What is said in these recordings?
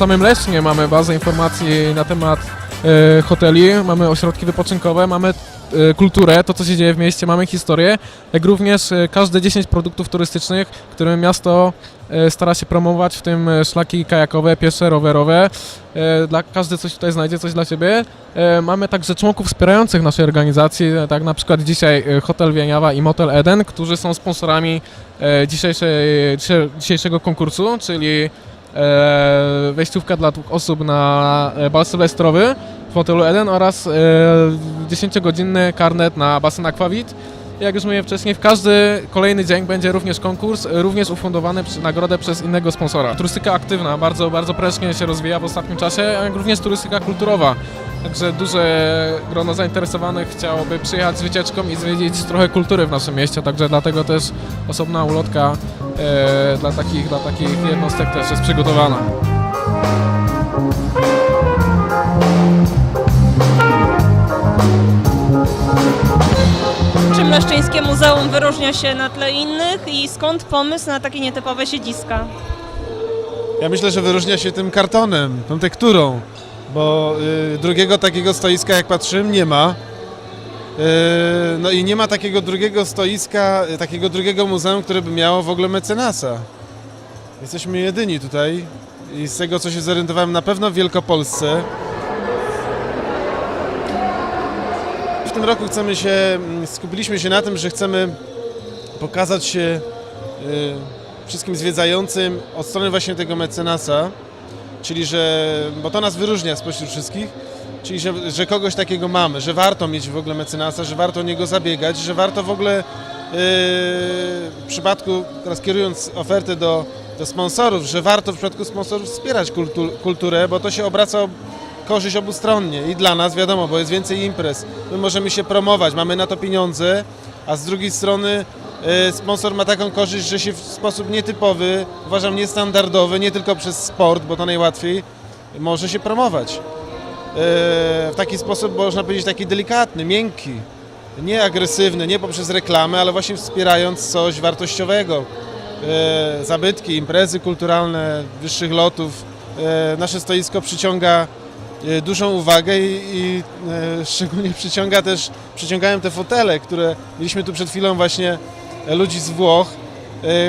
samym Lesznie mamy bazę informacji na temat e, hoteli, mamy ośrodki wypoczynkowe, mamy e, kulturę, to co się dzieje w mieście, mamy historię, jak również e, każde 10 produktów turystycznych, które miasto e, stara się promować, w tym e, szlaki kajakowe, piesze, rowerowe. E, Dla, każdy coś tutaj znajdzie, coś dla siebie. E, Mamy także członków wspierających naszej organizacji, e, tak na przykład dzisiaj e, Hotel Wieniawa i Motel Eden, którzy są sponsorami e, dzisiejszej, dzisiejszego konkursu, czyli wejściówka dla osób na e, bal sylwestrowy w hotelu Eden oraz e, 10-godzinny karnet na basen Aquavit. Jak już mówiłem wcześniej, w każdy kolejny dzień będzie również konkurs, e, również ufundowany przy nagrodę przez innego sponsora. Turystyka aktywna bardzo, bardzo prężnie się rozwija w ostatnim czasie, jak również turystyka kulturowa. Także duże grono zainteresowanych chciałoby przyjechać z wycieczką i zwiedzić trochę kultury w naszym mieście, także dlatego też osobna ulotka e, dla, takich, dla takich jednostek też jest przygotowana. Czym Leszczyńskie Muzeum wyróżnia się na tle innych i skąd pomysł na takie nietypowe siedziska? Ja myślę, że wyróżnia się tym kartonem, tą tekturą, bo y, drugiego takiego stoiska, jak patrzyłem, nie ma. Y, no i nie ma takiego drugiego stoiska, y, takiego drugiego muzeum, które by miało w ogóle mecenasa. Jesteśmy jedyni tutaj i z tego, co się zorientowałem, na pewno w Wielkopolsce. W tym roku chcemy się, mm, skupiliśmy się na tym, że chcemy pokazać się y, wszystkim zwiedzającym od strony właśnie tego mecenasa, czyli że, bo to nas wyróżnia spośród wszystkich, czyli że, że kogoś takiego mamy, że warto mieć w ogóle mecenasa, że warto o niego zabiegać, że warto w ogóle yy, w przypadku, teraz kierując ofertę do, do sponsorów, że warto w przypadku sponsorów wspierać kultu, kulturę, bo to się obraca o korzyść obustronnie i dla nas wiadomo, bo jest więcej imprez, my możemy się promować, mamy na to pieniądze, a z drugiej strony e, sponsor ma taką korzyść, że się w sposób nietypowy, uważam niestandardowy, nie tylko przez sport, bo to najłatwiej, może się promować. E, W taki sposób, można powiedzieć, taki delikatny, miękki, nie agresywny, nie poprzez reklamę, ale właśnie wspierając coś wartościowego. E, Zabytki, imprezy kulturalne, wyższych lotów. E, Nasze stoisko przyciąga dużą uwagę i, i szczególnie przyciąga też, przyciągają te fotele, które mieliśmy tu przed chwilą właśnie ludzi z Włoch,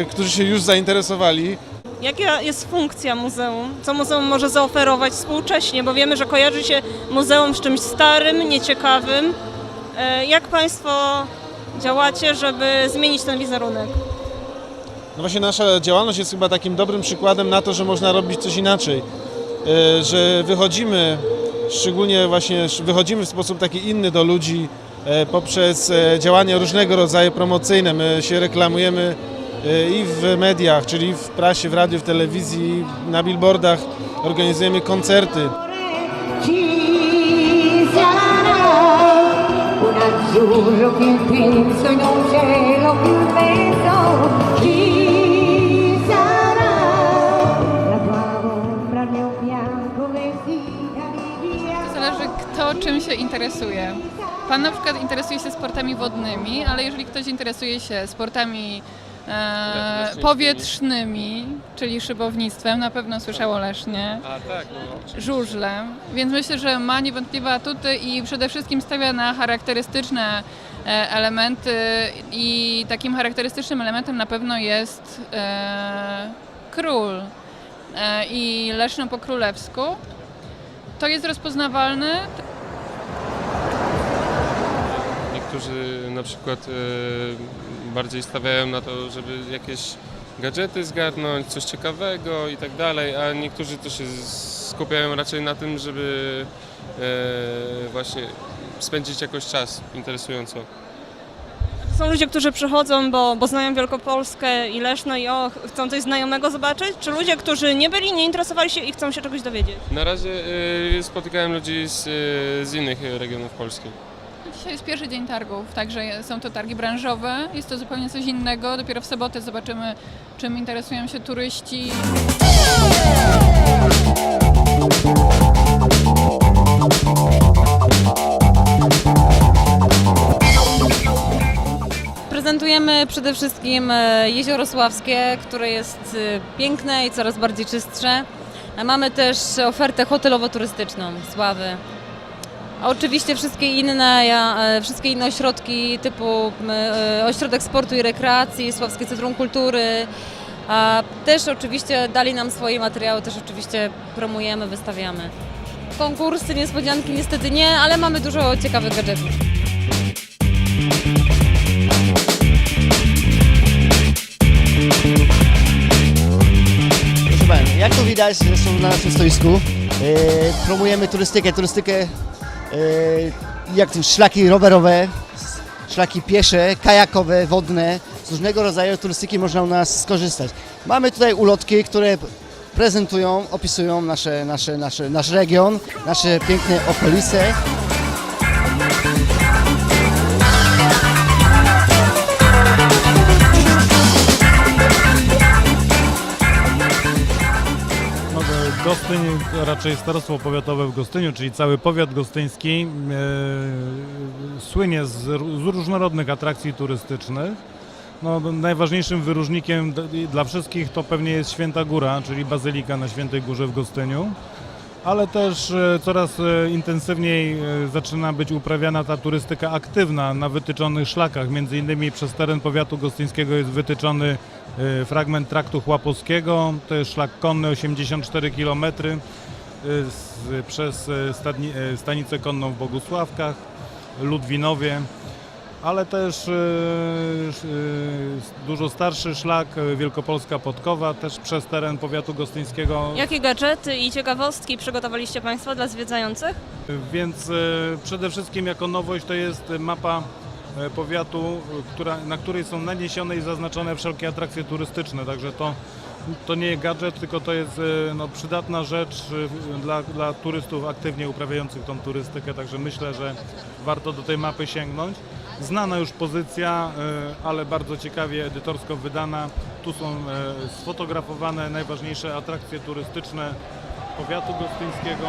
którzy się już zainteresowali. Jaka jest funkcja muzeum? Co muzeum może zaoferować współcześnie? Bo wiemy, że kojarzy się muzeum z czymś starym, nieciekawym. E, Jak Państwo działacie, żeby zmienić ten wizerunek? No właśnie nasza działalność jest chyba takim dobrym przykładem na to, że można robić coś inaczej, E, że wychodzimy, szczególnie właśnie wychodzimy w sposób taki inny do ludzi e, poprzez działania różnego rodzaju promocyjne. My się reklamujemy i w mediach, czyli w prasie, w radiu, w telewizji, na billboardach, organizujemy koncerty. To zależy kto czym się interesuje. Pan na przykład interesuje się sportami wodnymi, ale jeżeli ktoś interesuje się sportami e, powietrznymi, czyli szybownictwem, na pewno słyszał o Lesznie, A tak, no. żużlem, więc myślę, że ma niewątpliwe atuty i przede wszystkim stawia na charakterystyczne e, elementy i takim charakterystycznym elementem na pewno jest e, król e, i Leszno po królewsku. To jest rozpoznawalne, Niektórzy na przykład e, bardziej stawiają na to, żeby jakieś gadżety zgarnąć, coś ciekawego i tak dalej, a niektórzy to się skupiają raczej na tym, żeby e, właśnie spędzić jakoś czas interesująco. To są ludzie, którzy przychodzą, bo, bo znają Wielkopolskę i Leszno i o, chcą coś znajomego zobaczyć? Czy ludzie, którzy nie byli, nie interesowali się i chcą się czegoś dowiedzieć? Na razie e, spotykałem ludzi z, e, z innych regionów Polski. Dzisiaj jest pierwszy dzień targów, także są to targi branżowe. Jest to zupełnie coś innego. Dopiero w sobotę zobaczymy, czym interesują się turyści. Prezentujemy przede wszystkim e, Jezioro Sławskie, które jest e, piękne i coraz bardziej czystsze. Mamy też ofertę hotelowo-turystyczną Sławy. Oczywiście wszystkie inne, ja, e, wszystkie inne ośrodki typu e, Ośrodek Sportu i Rekreacji, Sławskie Centrum Kultury. A też oczywiście dali nam swoje materiały, też oczywiście promujemy, wystawiamy. Konkursy, niespodzianki niestety nie, ale mamy dużo ciekawych gadżetów. Proszę jak to widać zresztą na naszym stoisku, e, promujemy turystykę, turystykę jak to, szlaki rowerowe, szlaki piesze, kajakowe, wodne, z różnego rodzaju turystyki można u nas skorzystać. Mamy tutaj ulotki, które prezentują, opisują nasze, nasze, nasze, nasz region, nasze piękne okolice. Raczej starostwo powiatowe w Gostyniu, czyli cały powiat gostyński e, słynie z, z różnorodnych atrakcji turystycznych. No, najważniejszym wyróżnikiem dla wszystkich to pewnie jest Święta Góra, czyli Bazylika na Świętej Górze w Gostyniu. Ale też e, coraz e, intensywniej e, zaczyna być uprawiana ta turystyka aktywna na wytyczonych szlakach. Między innymi przez teren powiatu gostyńskiego jest wytyczony fragment traktu chłapowskiego. To jest szlak konny 84 km przez stanicę konną w Bogusławkach, Ludwinowie, ale też e, e, dużo starszy szlak e, Wielkopolska Podkowa, też przez teren powiatu gostyńskiego. Jakie gadżety i ciekawostki przygotowaliście Państwo dla zwiedzających? Więc przede wszystkim jako nowość to jest mapa powiatu, która, na której są naniesione i zaznaczone wszelkie atrakcje turystyczne, także to, to nie jest gadżet, tylko to jest no, przydatna rzecz dla, dla turystów aktywnie uprawiających tą turystykę, także myślę, że warto do tej mapy sięgnąć. Znana już pozycja, e, ale bardzo ciekawie edytorsko wydana. Tu są e, sfotografowane najważniejsze atrakcje turystyczne powiatu gostyńskiego.